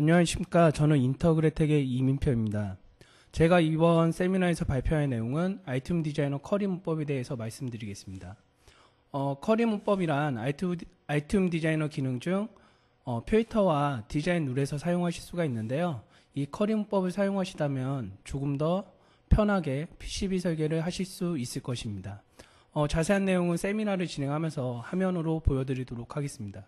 안녕하십니까. 저는 인터그레텍의 이민표입니다. 제가 이번 세미나에서 발표할 내용은 아이템 디자이너 커리 문법에 대해서 말씀드리겠습니다. 어, 커리 문법이란 아이템, 아이템 디자이너 기능 중 어, 필터와 디자인 룰에서 사용하실 수가 있는데요. 이 커리 문법을 사용하시다면 조금 더 편하게 PCB 설계를 하실 수 있을 것입니다. 어, 자세한 내용은 세미나를 진행하면서 화면으로 보여드리도록 하겠습니다.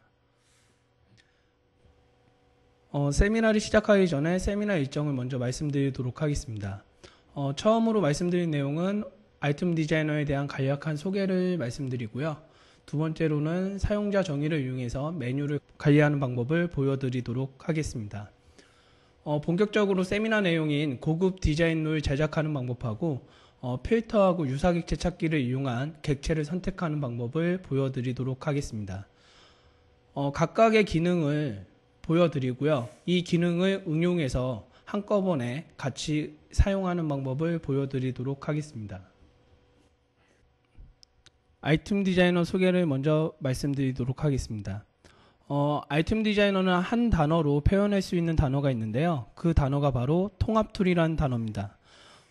어, 세미나를 시작하기 전에 세미나 일정을 먼저 말씀드리도록 하겠습니다. 어, 처음으로 말씀드린 내용은 아이템 디자이너에 대한 간략한 소개를 말씀드리고요. 두 번째로는 사용자 정의를 이용해서 메뉴를 관리하는 방법을 보여드리도록 하겠습니다. 어, 본격적으로 세미나 내용인 고급 디자인을 제작하는 방법하고 어, 필터하고 유사 객체 찾기를 이용한 객체를 선택하는 방법을 보여드리도록 하겠습니다. 어, 각각의 기능을 보여드리고요. 이 기능을 응용해서 한꺼번에 같이 사용하는 방법을 보여드리도록 하겠습니다. 아이템 디자이너 소개를 먼저 말씀드리도록 하겠습니다. 어, 아이템 디자이너는 한 단어로 표현할 수 있는 단어가 있는데요. 그 단어가 바로 통합 툴이라는 단어입니다.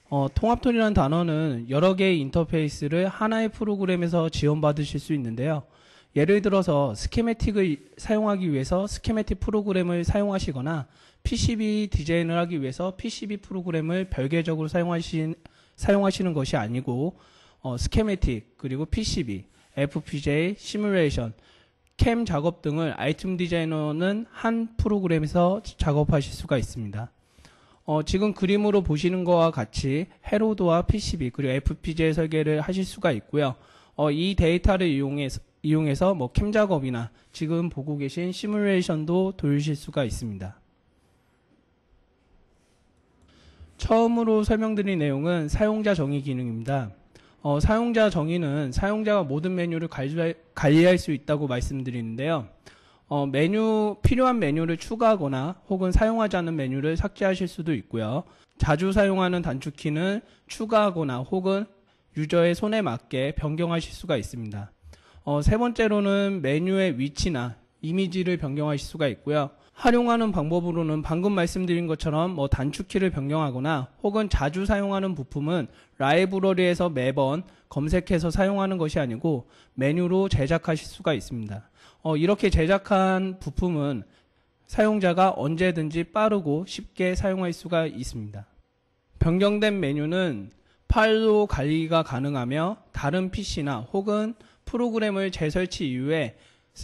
어, 통합 툴이라는 단어는 여러 개의 인터페이스를 하나의 프로그램에서 지원받으실 수 있는데요. 예를 들어서 스케매틱을 사용하기 위해서 스케매틱 프로그램을 사용하시거나 PCB 디자인을 하기 위해서 PCB 프로그램을 별개적으로 사용하신, 사용하시는 것이 아니고 어, 스케매틱 그리고 PCB, FPGA, 시뮬레이션, 캠 작업 등을 아이템 디자이너는 한 프로그램에서 작업하실 수가 있습니다. 어, 지금 그림으로 보시는 것과 같이 헤로드와 PCB 그리고 FPGA 설계를 하실 수가 있고요. 어, 이 데이터를 이용해서 이용해서 뭐 캠 작업이나 지금 보고 계신 시뮬레이션도 돌리실 수가 있습니다. 처음으로 설명드린 내용은 사용자 정의 기능입니다. 어, 사용자 정의는 사용자가 모든 메뉴를 관리할, 수 있다고 말씀드리는데요. 어, 메뉴 필요한 메뉴를 추가하거나 혹은 사용하지 않는 메뉴를 삭제하실 수도 있고요. 자주 사용하는 단축키는 추가하거나 혹은 유저의 손에 맞게 변경하실 수가 있습니다. 어, 세 번째로는 메뉴의 위치나 이미지를 변경하실 수가 있고요. 활용하는 방법으로는 방금 말씀드린 것처럼 뭐 단축키를 변경하거나 혹은 자주 사용하는 부품은 라이브러리에서 매번 검색해서 사용하는 것이 아니고 메뉴로 제작하실 수가 있습니다. 어, 이렇게 제작한 부품은 사용자가 언제든지 빠르고 쉽게 사용할 수가 있습니다. 변경된 메뉴는 파일로 관리가 가능하며 다른 PC나 혹은 프로그램을 재설치 이후에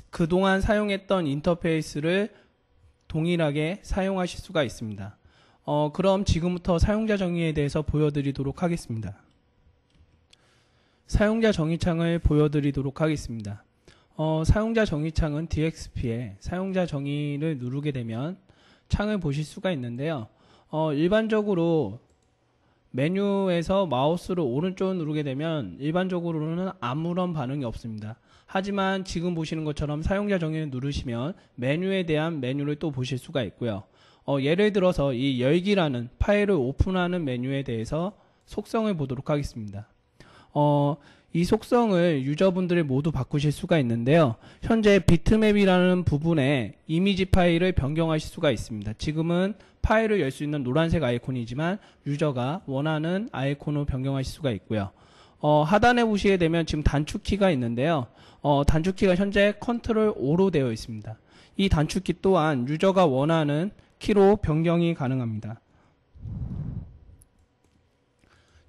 그동안 사용했던 인터페이스를 동일하게 사용하실 수가 있습니다. 어, 그럼 지금부터 사용자 정의에 대해서 보여드리도록 하겠습니다. 사용자 정의창을 보여드리도록 하겠습니다. 어, 사용자 정의창은 DXP에 사용자 정의를 누르게 되면 창을 보실 수가 있는데요. 어, 일반적으로 메뉴에서 마우스를 오른쪽 누르게 되면 일반적으로는 아무런 반응이 없습니다. 하지만 지금 보시는 것처럼 사용자 정의를 누르시면 메뉴에 대한 메뉴를 또 보실 수가 있고요. 어, 예를 들어서 이 열기라는 파일을 오픈하는 메뉴에 대해서 속성을 보도록 하겠습니다. 어, 이 속성을 유저분들이 모두 바꾸실 수가 있는데요. 현재 비트맵이라는 부분에 이미지 파일을 변경하실 수가 있습니다. 지금은 파일을 열 수 있는 노란색 아이콘이지만 유저가 원하는 아이콘으로 변경하실 수가 있고요. 어, 하단에 보시게 되면 지금 단축키가 있는데요. 어, 단축키가 현재 컨트롤 5로 되어 있습니다. 이 단축키 또한 유저가 원하는 키로 변경이 가능합니다.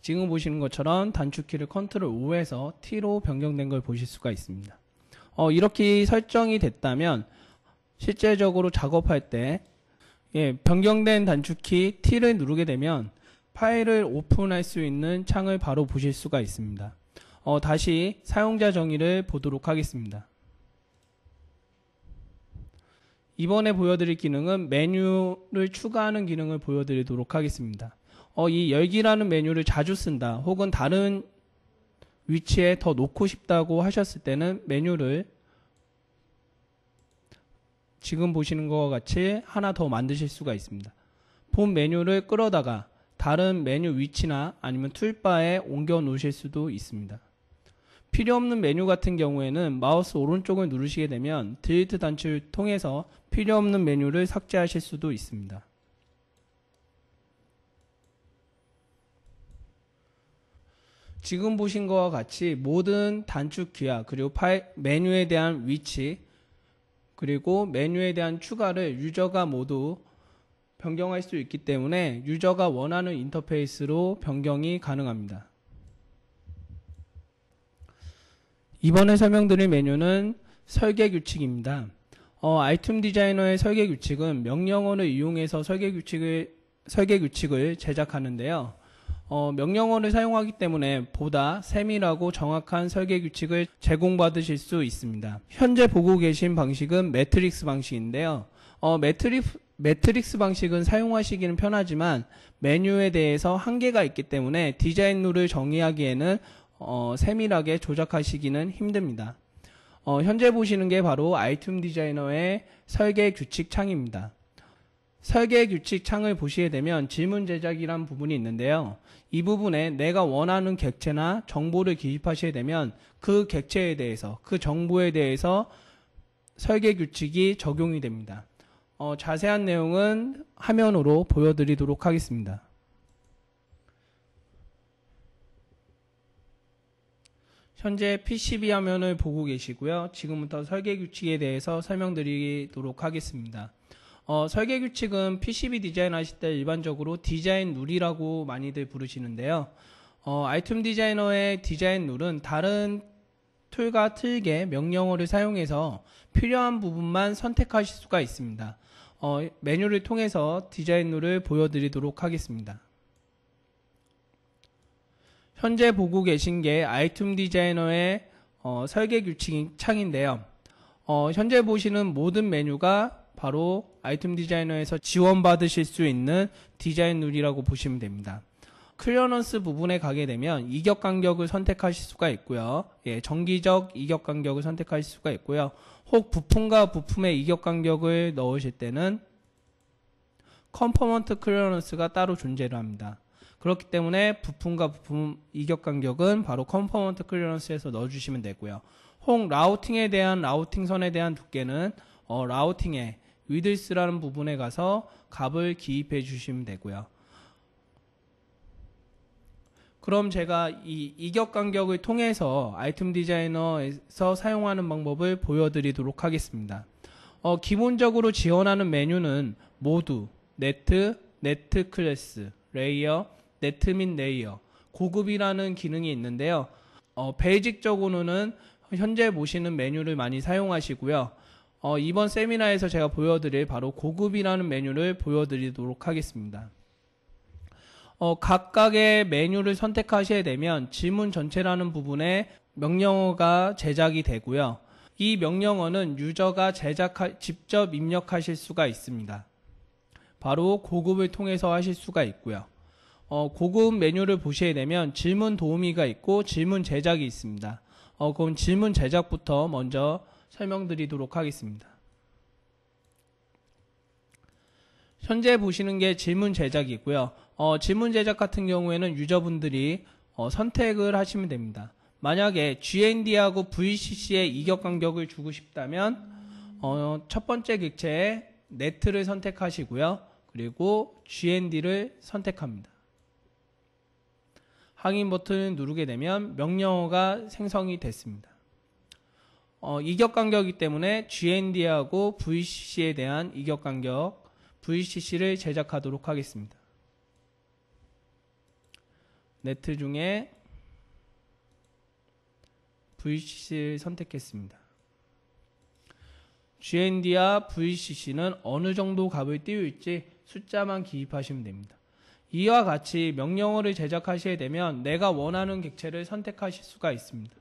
지금 보시는 것처럼 단축키를 컨트롤 5에서 T로 변경된 걸 보실 수가 있습니다. 어, 이렇게 설정이 됐다면 실제적으로 작업할 때 예, 변경된 단축키 T를 누르게 되면 파일을 오픈할 수 있는 창을 바로 보실 수가 있습니다. 어, 다시 사용자 정의를 보도록 하겠습니다. 이번에 보여드릴 기능은 메뉴를 추가하는 기능을 보여드리도록 하겠습니다. 어, 이 열기라는 메뉴를 자주 쓴다 혹은 다른 위치에 더 놓고 싶다고 하셨을 때는 메뉴를 지금 보시는 것과 같이 하나 더 만드실 수가 있습니다. 본 메뉴를 끌어다가 다른 메뉴 위치나 아니면 툴바에 옮겨 놓으실 수도 있습니다. 필요 없는 메뉴 같은 경우에는 마우스 오른쪽을 누르시게 되면 딜리트 단추를 통해서 필요 없는 메뉴를 삭제하실 수도 있습니다. 지금 보신 것과 같이 모든 단축 기하 그리고 파일, 메뉴에 대한 위치 그리고 메뉴에 대한 추가를 유저가 모두 변경할 수 있기 때문에 유저가 원하는 인터페이스로 변경이 가능합니다. 이번에 설명드릴 메뉴는 설계 규칙입니다. 어, 아이템 디자이너의 설계 규칙은 명령어를 이용해서 설계 규칙을 설계 규칙을 제작하는데요. 어, 명령어를 사용하기 때문에 보다 세밀하고 정확한 설계 규칙을 제공받으실 수 있습니다. 현재 보고 계신 방식은 매트릭스 방식인데요. 어, 매트릭스, 매트릭스 방식은 사용하시기는 편하지만 메뉴에 대해서 한계가 있기 때문에 디자인 룰을 정의하기에는 어, 세밀하게 조작하시기는 힘듭니다. 어, 현재 보시는 게 바로 아이템 디자이너의 설계 규칙 창입니다. 설계 규칙 창을 보시게 되면 질문 제작이란 부분이 있는데요. 이 부분에 내가 원하는 객체나 정보를 기입하시게 되면 그 객체에 대해서, 그 정보에 대해서 설계 규칙이 적용이 됩니다. 어, 자세한 내용은 화면으로 보여드리도록 하겠습니다. 현재 PCB 화면을 보고 계시고요. 지금부터 설계 규칙에 대해서 설명드리도록 하겠습니다. 어, 설계 규칙은 PCB 디자인 하실 때 일반적으로 디자인 룰이라고 많이들 부르시는데요. 어, 아이템 디자이너의 디자인 룰은 다른 툴과 틀게 명령어를 사용해서 필요한 부분만 선택하실 수가 있습니다. 어, 메뉴를 통해서 디자인 룰을 보여드리도록 하겠습니다. 현재 보고 계신 게 아이템 디자이너의 어, 설계 규칙 창인데요. 어, 현재 보시는 모든 메뉴가 바로 아이템 디자이너에서 지원받으실 수 있는 디자인 룰이라고 보시면 됩니다. 클리어런스 부분에 가게 되면 이격 간격을 선택하실 수가 있고요. 예, 정기적 이격 간격을 선택하실 수가 있고요. 혹 부품과 부품의 이격 간격을 넣으실 때는 컴포먼트 클리어런스가 따로 존재를 합니다. 그렇기 때문에 부품과 부품 이격 간격은 바로 컴포먼트 클리어런스에서 넣어주시면 되고요. 혹 라우팅에 대한 라우팅 선에 대한 두께는 어, 라우팅에 위드스라는 부분에 가서 값을 기입해 주시면 되고요. 그럼 제가 이 이격 간격을 통해서 아이템 디자이너에서 사용하는 방법을 보여드리도록 하겠습니다. 어, 기본적으로 지원하는 메뉴는 모두, 네트, 네트 클래스, 레이어, 네트 및 레이어, 고급이라는 기능이 있는데요. 어, 베이직적으로는 현재 보시는 메뉴를 많이 사용하시고요. 어, 이번 세미나에서 제가 보여드릴 바로 고급이라는 메뉴를 보여드리도록 하겠습니다. 어, 각각의 메뉴를 선택하셔야 되면 지문 전체라는 부분에 명령어가 제작이 되고요. 이 명령어는 유저가 제작 직접 입력하실 수가 있습니다. 바로 고급을 통해서 하실 수가 있고요. 어, 고급 메뉴를 보셔야 되면 질문 도우미가 있고 질문 제작이 있습니다. 어, 그럼 질문 제작부터 먼저 설명드리도록 하겠습니다. 현재 보시는 게 질문 제작이고요. 어, 질문 제작 같은 경우에는 유저분들이 어, 선택을 하시면 됩니다. 만약에 GND하고 VCC의 이격 간격을 주고 싶다면 어, 첫 번째 객체에 네트를 선택하시고요. 그리고 GND를 선택합니다. 확인 버튼을 누르게 되면 명령어가 생성이 됐습니다. 어, 이격 간격이기 때문에 GND하고 VCC에 대한 이격 간격 VCC를 제작하도록 하겠습니다. 네트 중에 VCC를 선택했습니다. GND와 VCC는 어느 정도 값을 띄울지 숫자만 기입하시면 됩니다. 이와 같이 명령어를 제작하시게 되면 내가 원하는 객체를 선택하실 수가 있습니다.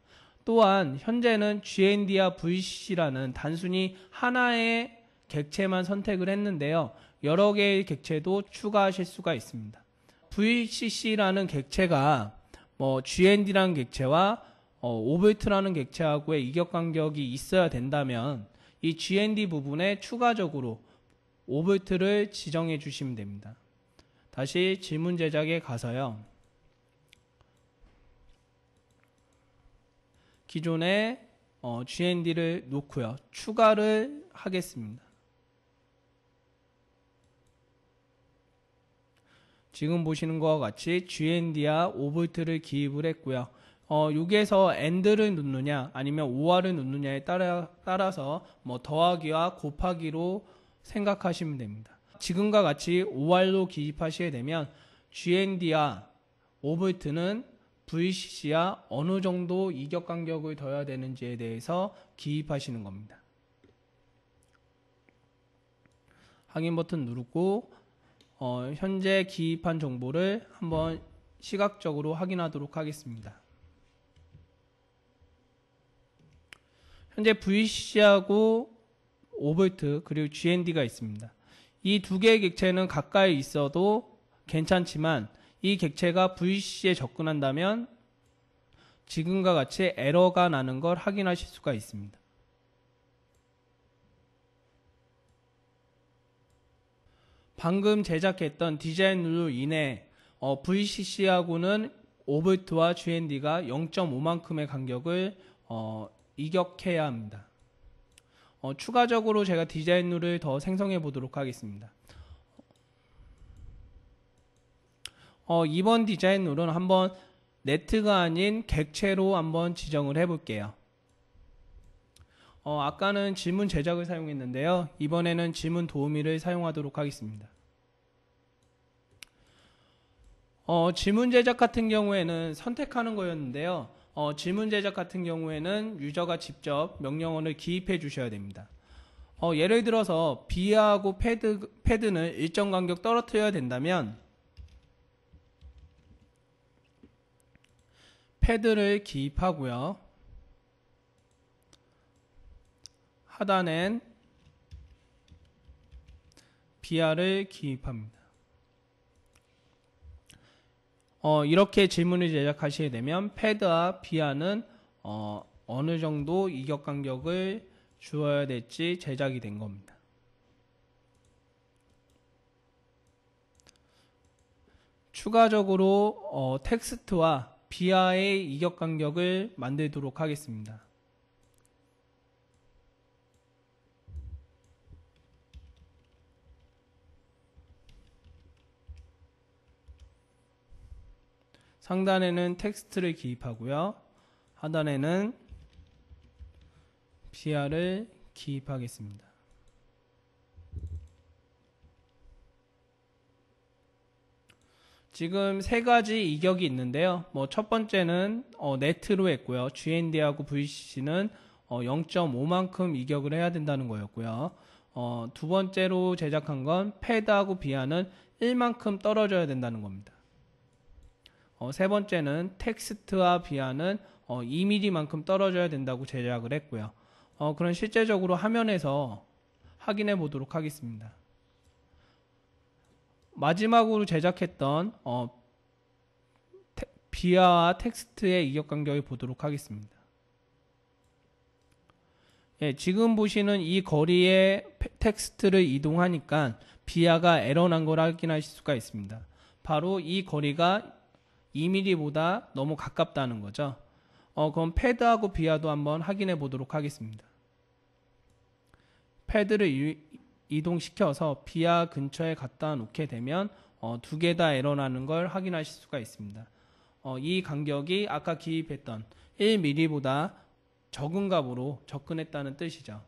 또한 현재는 GND와 VCC라는 단순히 하나의 객체만 선택을 했는데요. 여러 개의 객체도 추가하실 수가 있습니다. VCC라는 객체가 뭐 GND라는 객체와 어, 오블트라는 객체하고의 이격 간격이 있어야 된다면 이 GND 부분에 추가적으로 오블트를 지정해 주시면 됩니다. 다시 질문 제작에 가서요. 기존에 어, GND를 놓고요. 추가를 하겠습니다. 지금 보시는 것과 같이 GND와 5V를 기입을 했고요. 어, 여기에서 AND를 넣느냐 아니면 OR을 넣느냐에 따라, 따라서 뭐 더하기와 곱하기로 생각하시면 됩니다. 지금과 같이 OR로 기입하시게 되면 GND와 5V는 VCC와 어느 정도 이격 간격을 둬야 되는지에 대해서 기입하시는 겁니다. 확인 버튼 누르고 어, 현재 기입한 정보를 한번 시각적으로 확인하도록 하겠습니다. 현재 VCC하고 5V 그리고 GND가 있습니다. 이 두 개의 객체는 가까이 있어도 괜찮지만 이 객체가 VCC에 접근한다면 지금과 같이 에러가 나는 걸 확인하실 수가 있습니다. 방금 제작했던 디자인으로 인해 어, VCC하고는 5V와 GND가 0.5만큼의 간격을 어, 이격해야 합니다. 어, 추가적으로 제가 디자인 룰을 더 생성해 보도록 하겠습니다. 어, 이번 디자인 룰은 한번 네트가 아닌 객체로 한번 지정을 해 볼게요. 어, 아까는 질문 제작을 사용했는데요. 이번에는 질문 도우미를 사용하도록 하겠습니다. 어, 질문 제작 같은 경우에는 선택하는 거였는데요. 어, 질문 제작 같은 경우에는 유저가 직접 명령어를 기입해 주셔야 됩니다. 어, 예를 들어서 비하고 패드, 패드는 일정 간격 떨어뜨려야 된다면 패드를 기입하고요. 하단엔 비하를 기입합니다. 어, 이렇게 질문을 제작하시게 되면 패드와 비하는 어, 어느 정도 이격 간격을 주어야 될지 제작이 된 겁니다. 추가적으로 어, 텍스트와 비하의 이격 간격을 만들도록 하겠습니다. 상단에는 텍스트를 기입하고요. 하단에는 비하를 기입하겠습니다. 지금 세 가지 이격이 있는데요. 뭐 첫 번째는 어, 네트로 했고요. GND하고 VCC는 어, 0.5만큼 이격을 해야 된다는 거였고요. 어, 두 번째로 제작한 건 패드하고 비하는 1만큼 떨어져야 된다는 겁니다. 어, 세 번째는 텍스트와 비하는 어, 2mm만큼 떨어져야 된다고 제작을 했고요. 어, 그런 실제적으로 화면에서 확인해 보도록 하겠습니다. 마지막으로 제작했던 어, 테, 비하와 텍스트의 이격 간격을 보도록 하겠습니다. 예, 지금 보시는 이 거리에 텍스트를 이동하니까 비하가 에러 난 걸 확인하실 수가 있습니다. 바로 이 거리가 2mm보다 너무 가깝다는 거죠. 어, 그럼 패드하고 비하도 한번 확인해 보도록 하겠습니다. 패드를 이, 이동시켜서 비하 근처에 갖다 놓게 되면 어, 두 개 다 에러 나는 걸 확인하실 수가 있습니다. 어, 이 간격이 아까 기입했던 1mm보다 적은 값으로 접근했다는 뜻이죠.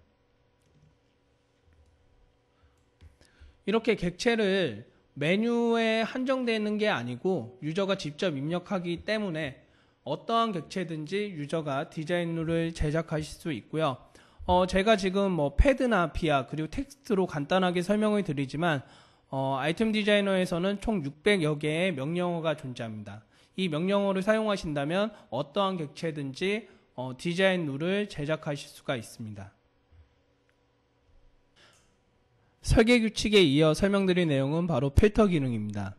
이렇게 객체를 메뉴에 한정되는 게 아니고 유저가 직접 입력하기 때문에 어떠한 객체든지 유저가 디자인룰을 제작하실 수 있고요. 어, 제가 지금 뭐 패드나 비아 그리고 텍스트로 간단하게 설명을 드리지만 어, 아이템 디자이너에서는 총 600여 개의 명령어가 존재합니다. 이 명령어를 사용하신다면 어떠한 객체든지 어, 디자인 룰을 제작하실 수가 있습니다. 설계 규칙에 이어 설명드린 내용은 바로 필터 기능입니다.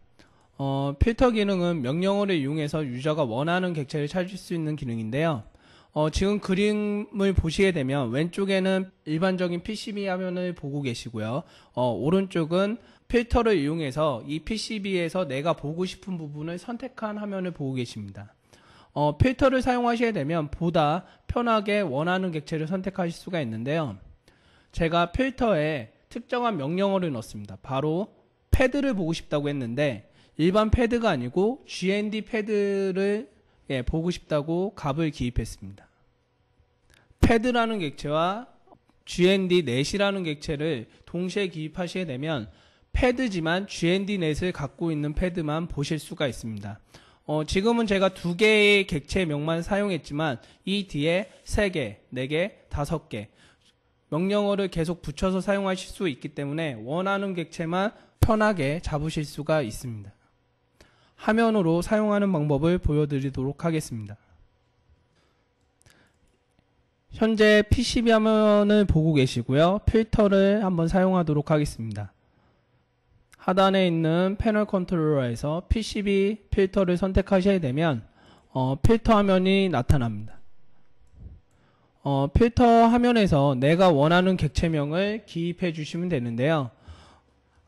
어, 필터 기능은 명령어를 이용해서 유저가 원하는 객체를 찾을 수 있는 기능인데요. 어, 지금 그림을 보시게 되면 왼쪽에는 일반적인 PCB 화면을 보고 계시고요. 어, 오른쪽은 필터를 이용해서 이 PCB에서 내가 보고 싶은 부분을 선택한 화면을 보고 계십니다. 어, 필터를 사용하시게 되면 보다 편하게 원하는 객체를 선택하실 수가 있는데요. 제가 필터에 특정한 명령어를 넣습니다. 바로 패드를 보고 싶다고 했는데 일반 패드가 아니고 GND 패드를 예, 보고 싶다고 값을 기입했습니다. 패드라는 객체와 GND 넷이라는 객체를 동시에 기입하시게 되면 패드지만 GND 넷을 갖고 있는 패드만 보실 수가 있습니다. 어, 지금은 제가 두 개의 객체 명만 사용했지만 이 뒤에 세 개, 네 개, 다섯 개 명령어를 계속 붙여서 사용하실 수 있기 때문에 원하는 객체만 편하게 잡으실 수가 있습니다. 화면으로 사용하는 방법을 보여드리도록 하겠습니다. 현재 PCB 화면을 보고 계시고요. 필터를 한번 사용하도록 하겠습니다. 하단에 있는 패널 컨트롤러에서 PCB 필터를 선택하셔야 되면 어, 필터 화면이 나타납니다. 어, 필터 화면에서 내가 원하는 객체명을 기입해 주시면 되는데요.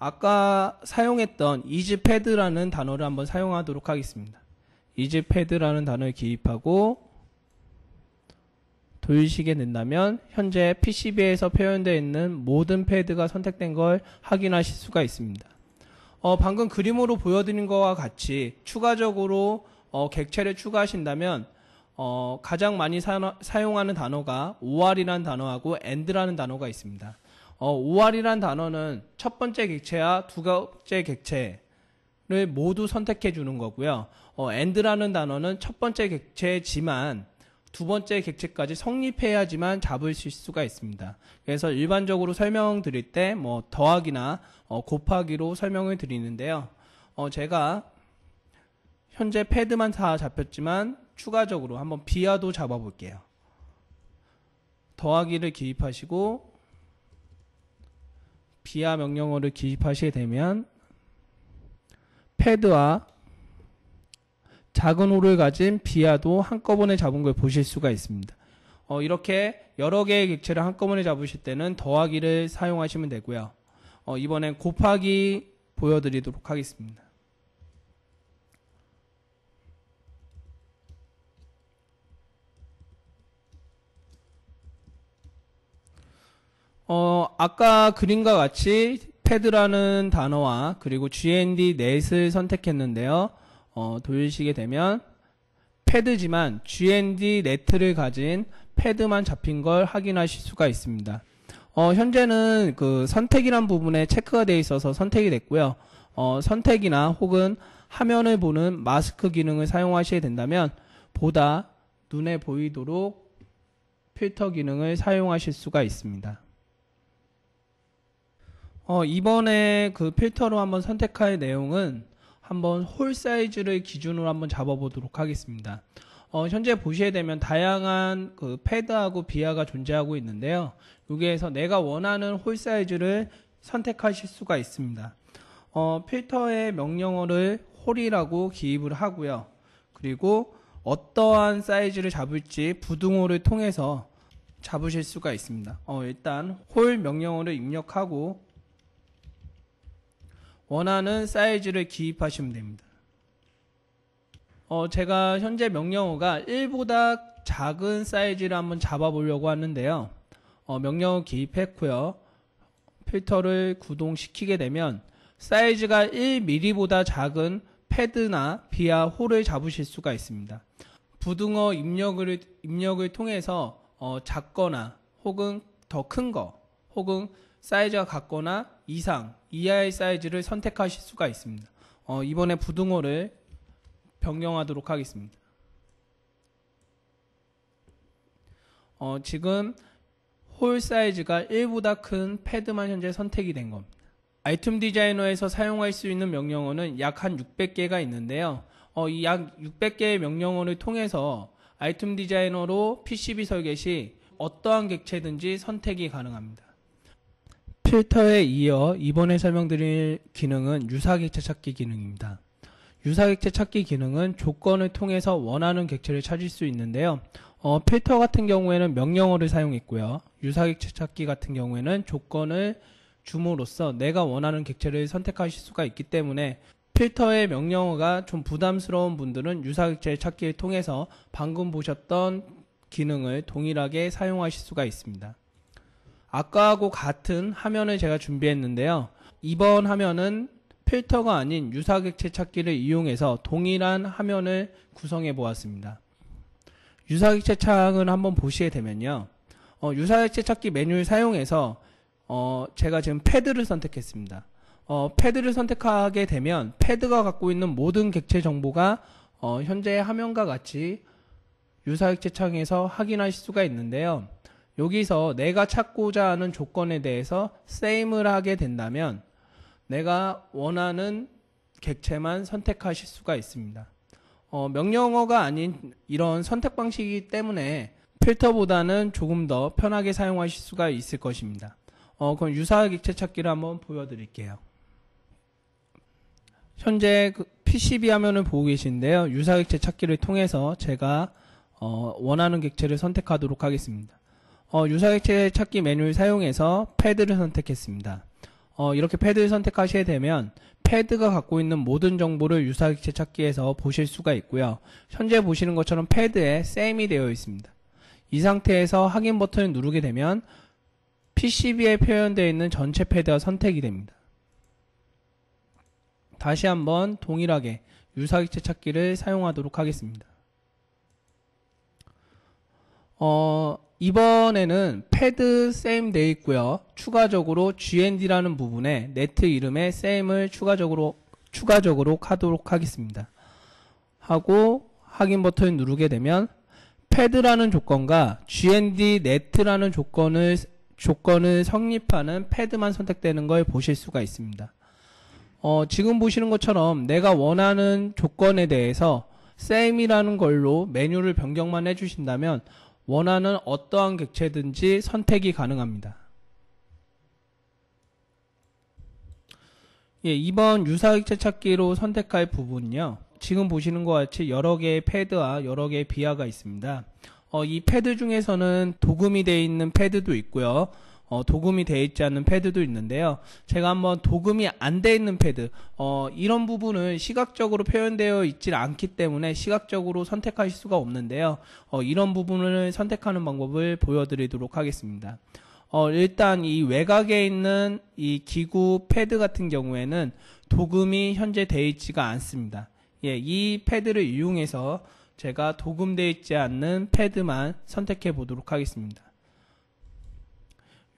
아까 사용했던 이즈패드라는 단어를 한번 사용하도록 하겠습니다. 이즈패드라는 단어를 기입하고 돌리시게 된다면 현재 PCB에서 표현되어 있는 모든 패드가 선택된 걸 확인하실 수가 있습니다. 어, 방금 그림으로 보여드린 것과 같이 추가적으로 어, 객체를 추가하신다면 어, 가장 많이 사, 용하는 단어가 OR이라는 단어하고 AND라는 단어가 있습니다. 어, OR이라는 단어는 첫 번째 객체와 두 번째 객체를 모두 선택해 주는 거고요. 어, AND라는 단어는 첫 번째 객체지만 두 번째 객체까지 성립해야지만 잡으실 수가 있습니다. 그래서 일반적으로 설명드릴 때 뭐 더하기나 어, 곱하기로 설명을 드리는데요. 어, 제가 현재 패드만 다 잡혔지만 추가적으로 한번 비하도 잡아볼게요. 더하기를 기입하시고 비하 명령어를 기입하시게 되면 패드와 작은 홀을 가진 비하도 한꺼번에 잡은 걸 보실 수가 있습니다. 어, 이렇게 여러 개의 객체를 한꺼번에 잡으실 때는 더하기를 사용하시면 되고요. 어, 이번엔 곱하기 보여드리도록 하겠습니다. 어, 아까 그림과 같이 패드라는 단어와 그리고 GND 넷을 선택했는데요. 어, 돌리시게 되면 패드지만 GND 네트를 가진 패드만 잡힌 걸 확인하실 수가 있습니다. 어, 현재는 그 선택이란 부분에 체크가 되어 있어서 선택이 됐고요. 어, 선택이나 혹은 화면을 보는 마스크 기능을 사용하셔야 된다면 보다 눈에 보이도록 필터 기능을 사용하실 수가 있습니다. 어, 이번에 그 필터로 한번 선택할 내용은 한번 홀 사이즈를 기준으로 한번 잡아보도록 하겠습니다. 어, 현재 보시게 되면 다양한 그 패드하고 비하가 존재하고 있는데요. 여기에서 내가 원하는 홀 사이즈를 선택하실 수가 있습니다. 어, 필터의 명령어를 홀이라고 기입을 하고요. 그리고 어떠한 사이즈를 잡을지 부등호를 통해서 잡으실 수가 있습니다. 어, 일단 홀 명령어를 입력하고 원하는 사이즈를 기입하시면 됩니다. 어, 제가 현재 명령어가 1보다 작은 사이즈를 한번 잡아보려고 하는데요. 어, 명령어 기입했고요. 필터를 구동시키게 되면 사이즈가 1mm보다 작은 패드나 비아 홀을 잡으실 수가 있습니다. 부등어 입력을, 입력을 통해서 어, 작거나 혹은 더 큰 거, 혹은 사이즈가 같거나 이상, 이하의 사이즈를 선택하실 수가 있습니다. 어, 이번에 부등호를 변경하도록 하겠습니다. 어, 지금 홀 사이즈가 1보다 큰 패드만 현재 선택이 된 겁니다. 아이템 디자이너에서 사용할 수 있는 명령어는 약 한 600개가 있는데요. 어, 이 약 600개의 명령어를 통해서 아이템 디자이너로 PCB 설계 시 어떠한 객체든지 선택이 가능합니다. 필터에 이어 이번에 설명드릴 기능은 유사객체 찾기 기능입니다. 유사객체 찾기 기능은 조건을 통해서 원하는 객체를 찾을 수 있는데요. 어, 필터 같은 경우에는 명령어를 사용했고요. 유사객체 찾기 같은 경우에는 조건을 줌으로써 내가 원하는 객체를 선택하실 수가 있기 때문에 필터의 명령어가 좀 부담스러운 분들은 유사객체 찾기를 통해서 방금 보셨던 기능을 동일하게 사용하실 수가 있습니다. 아까하고 같은 화면을 제가 준비했는데요. 이번 화면은 필터가 아닌 유사객체 찾기를 이용해서 동일한 화면을 구성해 보았습니다. 유사객체 창을 한번 보시게 되면요. 어, 유사객체 찾기 메뉴를 사용해서 어, 제가 지금 패드를 선택했습니다. 어, 패드를 선택하게 되면 패드가 갖고 있는 모든 객체 정보가 어, 현재 화면과 같이 유사객체 창에서 확인하실 수가 있는데요. 여기서 내가 찾고자 하는 조건에 대해서 same을 하게 된다면 내가 원하는 객체만 선택하실 수가 있습니다. 어, 명령어가 아닌 이런 선택 방식이기 때문에 필터보다는 조금 더 편하게 사용하실 수가 있을 것입니다. 어, 그럼 유사 객체 찾기를 한번 보여드릴게요. 현재 그 PCB 화면을 보고 계신데요. 유사 객체 찾기를 통해서 제가 어, 원하는 객체를 선택하도록 하겠습니다. 어, 유사 객체 찾기 메뉴를 사용해서 패드를 선택했습니다. 어, 이렇게 패드를 선택하시게 되면 패드가 갖고 있는 모든 정보를 유사객체 찾기에서 보실 수가 있고요. 현재 보시는 것처럼 패드에 SAM이 되어 있습니다. 이 상태에서 확인 버튼을 누르게 되면 PCB에 표현되어 있는 전체 패드가 선택이 됩니다. 다시 한번 동일하게 유사객체 찾기를 사용하도록 하겠습니다. 어, 이번에는 패드 same 돼 있고요. 추가적으로 GND라는 부분에 네트 이름에 same을 추가적으로 추가적으로 하도록 하겠습니다. 하고 확인 버튼을 누르게 되면 패드라는 조건과 GND net라는 조건을 조건을 성립하는 패드만 선택되는 걸 보실 수가 있습니다. 어, 지금 보시는 것처럼 내가 원하는 조건에 대해서 same이라는 걸로 메뉴를 변경만 해주신다면 원하는 어떠한 객체든지 선택이 가능합니다. 예, 이번 유사객체 찾기로 선택할 부분은요. 지금 보시는 것 같이 여러 개의 패드와 여러 개의 비하가 있습니다. 어, 이 패드 중에서는 도금이 되어 있는 패드도 있고요. 어, 도금이 되어 있지 않는 패드도 있는데요. 제가 한번 도금이 안 되어 있는 패드, 어, 이런 부분은 시각적으로 표현되어 있지 않기 때문에 시각적으로 선택하실 수가 없는데요. 어, 이런 부분을 선택하는 방법을 보여드리도록 하겠습니다. 어, 일단 이 외곽에 있는 이 기구 패드 같은 경우에는 도금이 현재 되어 있지가 않습니다. 예, 이 패드를 이용해서 제가 도금되어 있지 않는 패드만 선택해 보도록 하겠습니다.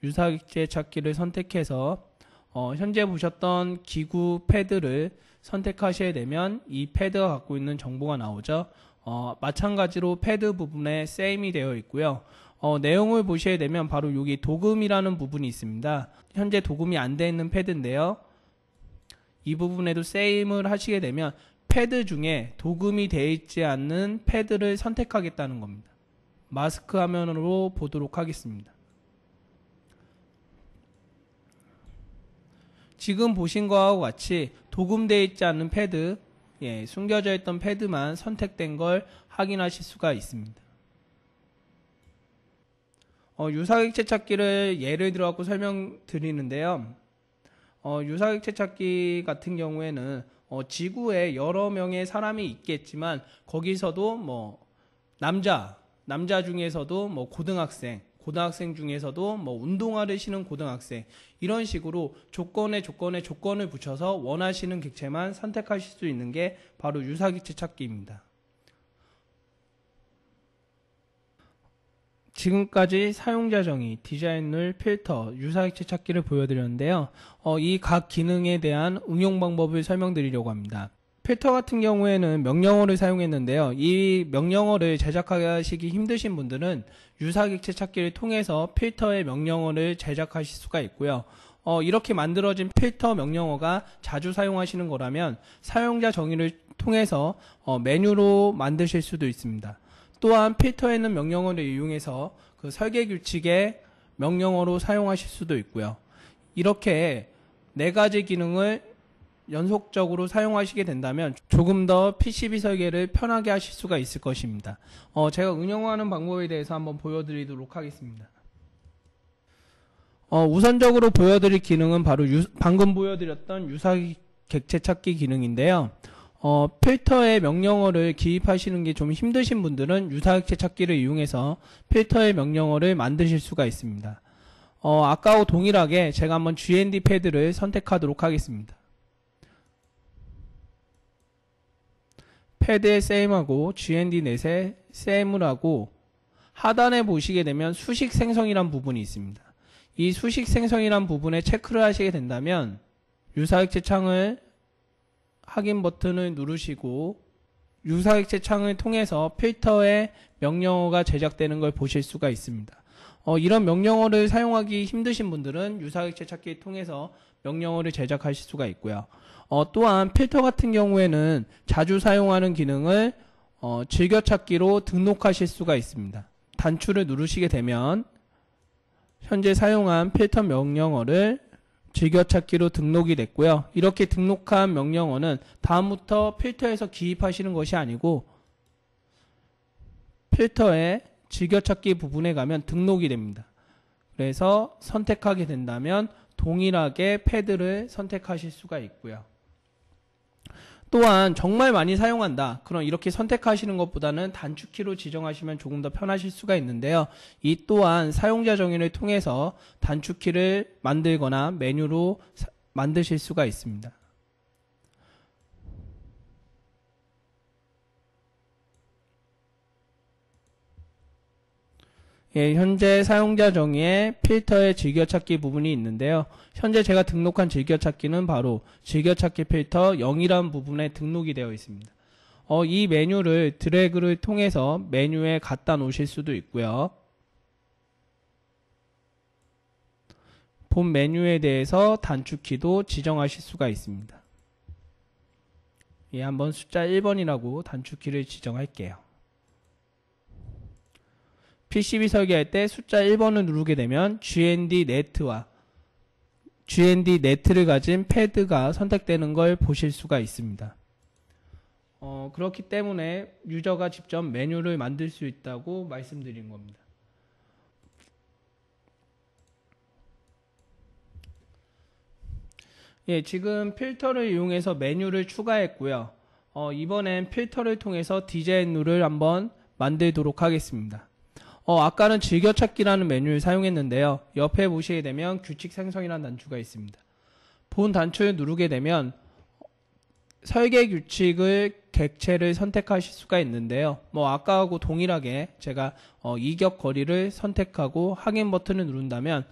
유사객체 찾기를 선택해서 어, 현재 보셨던 기구 패드를 선택하셔야 되면 이 패드가 갖고 있는 정보가 나오죠. 어, 마찬가지로 패드 부분에 same이 되어 있고요. 어, 내용을 보셔야 되면 바로 여기 도금이라는 부분이 있습니다. 현재 도금이 안 되어 있는 패드인데요. 이 부분에도 same을 하시게 되면 패드 중에 도금이 되어 있지 않는 패드를 선택하겠다는 겁니다. 마스크 화면으로 보도록 하겠습니다. 지금 보신 거와 같이 도금되어 있지 않는 패드, 예, 숨겨져 있던 패드만 선택된 걸 확인하실 수가 있습니다. 어, 유사객체 찾기를 예를 들어 갖고 설명드리는데요. 어, 유사객체 찾기 같은 경우에는 어, 지구에 여러 명의 사람이 있겠지만 거기서도 뭐 남자 남자 중에서도 뭐 고등학생 고등학생 중에서도 뭐 운동화를 신은 고등학생 이런 식으로 조건에 조건에 조건을 붙여서 원하시는 객체만 선택하실 수 있는 게 바로 유사객체 찾기입니다. 지금까지 사용자 정의, 디자인 룰, 필터, 유사객체 찾기를 보여드렸는데요. 어, 이 각 기능에 대한 응용 방법을 설명드리려고 합니다. 필터 같은 경우에는 명령어를 사용했는데요. 이 명령어를 제작하시기 힘드신 분들은 유사객체 찾기를 통해서 필터의 명령어를 제작하실 수가 있고요. 어, 이렇게 만들어진 필터 명령어가 자주 사용하시는 거라면 사용자 정의를 통해서 어, 메뉴로 만드실 수도 있습니다. 또한 필터에 있는 명령어를 이용해서 그 설계 규칙의 명령어로 사용하실 수도 있고요. 이렇게 네 가지 기능을 연속적으로 사용하시게 된다면 조금 더 PCB 설계를 편하게 하실 수가 있을 것입니다. 어, 제가 응용하는 방법에 대해서 한번 보여드리도록 하겠습니다. 어, 우선적으로 보여드릴 기능은 바로 유, 방금 보여드렸던 유사 객체 찾기 기능인데요. 어, 필터의 명령어를 기입하시는 게 좀 힘드신 분들은 유사 객체 찾기를 이용해서 필터의 명령어를 만드실 수가 있습니다. 어, 아까와 동일하게 제가 한번 GND 패드를 선택하도록 하겠습니다. 패드에 세임하고 GND 넷에 세임을 하고 하단에 보시게 되면 수식 생성이란 부분이 있습니다. 이 수식 생성이란 부분에 체크를 하시게 된다면 유사액체 창을 확인 버튼을 누르시고 유사액체 창을 통해서 필터의 명령어가 제작되는 걸 보실 수가 있습니다. 어, 이런 명령어를 사용하기 힘드신 분들은 유사액체 찾기 통해서 명령어를 제작하실 수가 있고요. 어, 또한 필터 같은 경우에는 자주 사용하는 기능을 어, 즐겨찾기로 등록하실 수가 있습니다. 단추를 누르시게 되면 현재 사용한 필터 명령어를 즐겨찾기로 등록이 됐고요. 이렇게 등록한 명령어는 다음부터 필터에서 기입하시는 것이 아니고 필터의 즐겨찾기 부분에 가면 등록이 됩니다. 그래서 선택하게 된다면 동일하게 패드를 선택하실 수가 있고요. 또한 정말 많이 사용한다. 그럼 이렇게 선택하시는 것보다는 단축키로 지정하시면 조금 더 편하실 수가 있는데요. 이 또한 사용자 정의를 통해서 단축키를 만들거나 메뉴로 사, 만드실 수가 있습니다. 예, 현재 사용자 정의에 필터의 즐겨찾기 부분이 있는데요. 현재 제가 등록한 즐겨찾기는 바로 즐겨찾기 필터 0이라는 부분에 등록이 되어 있습니다. 어, 이 메뉴를 드래그를 통해서 메뉴에 갖다 놓으실 수도 있고요. 본 메뉴에 대해서 단축키도 지정하실 수가 있습니다. 예, 한번 숫자 1번이라고 단축키를 지정할게요. PCB 설계할 때 숫자 1번을 누르게 되면 GND 네트와 GND 네트를 가진 패드가 선택되는 걸 보실 수가 있습니다. 어, 그렇기 때문에 유저가 직접 메뉴를 만들 수 있다고 말씀드린 겁니다. 예, 지금 필터를 이용해서 메뉴를 추가했고요. 어, 이번엔 필터를 통해서 디자인 룰을 한번 만들도록 하겠습니다. 어, 아까는 즐겨찾기라는 메뉴를 사용했는데요. 옆에 보시게 되면 규칙 생성이라는 단추가 있습니다. 본 단추를 누르게 되면 설계 규칙을 객체를 선택하실 수가 있는데요. 뭐 아까하고 동일하게 제가 어, 이격 거리를 선택하고 확인 버튼을 누른다면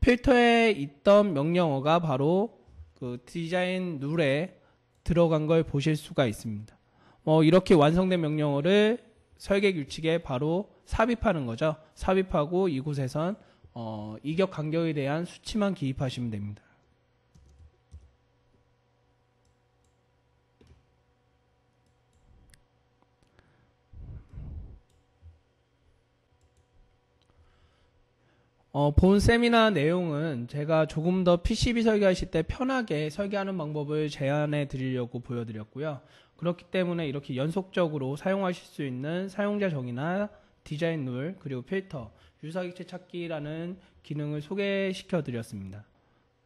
필터에 있던 명령어가 바로 그 디자인 룰에 들어간 걸 보실 수가 있습니다. 뭐 이렇게 완성된 명령어를 설계 규칙에 바로 삽입하는 거죠. 삽입하고 이곳에선 어, 이격 간격에 대한 수치만 기입하시면 됩니다. 어, 본 세미나 내용은 제가 조금 더 PCB 설계하실 때 편하게 설계하는 방법을 제안해 드리려고 보여드렸고요. 그렇기 때문에 이렇게 연속적으로 사용하실 수 있는 사용자 정의나 디자인 룰, 그리고 필터, 유사기체 찾기라는 기능을 소개시켜 드렸습니다.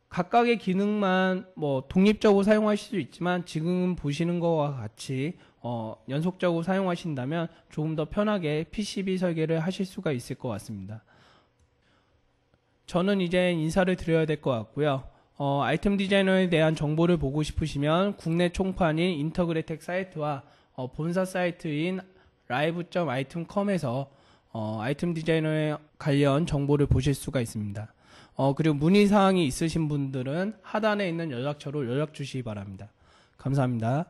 각각의 기능만 뭐 독립적으로 사용하실 수 있지만 지금 보시는 것과 같이 어 연속적으로 사용하신다면 조금 더 편하게 PCB 설계를 하실 수가 있을 것 같습니다. 저는 이제 인사를 드려야 될 것 같고요. 어, 아이템 디자이너에 대한 정보를 보고 싶으시면 국내 총판인 인터그레텍 사이트와 어, 본사 사이트인 live.item.com에서 어, 아이템 디자이너에 관련 정보를 보실 수가 있습니다. 어, 그리고 문의 사항이 있으신 분들은 하단에 있는 연락처로 연락 주시기 바랍니다. 감사합니다.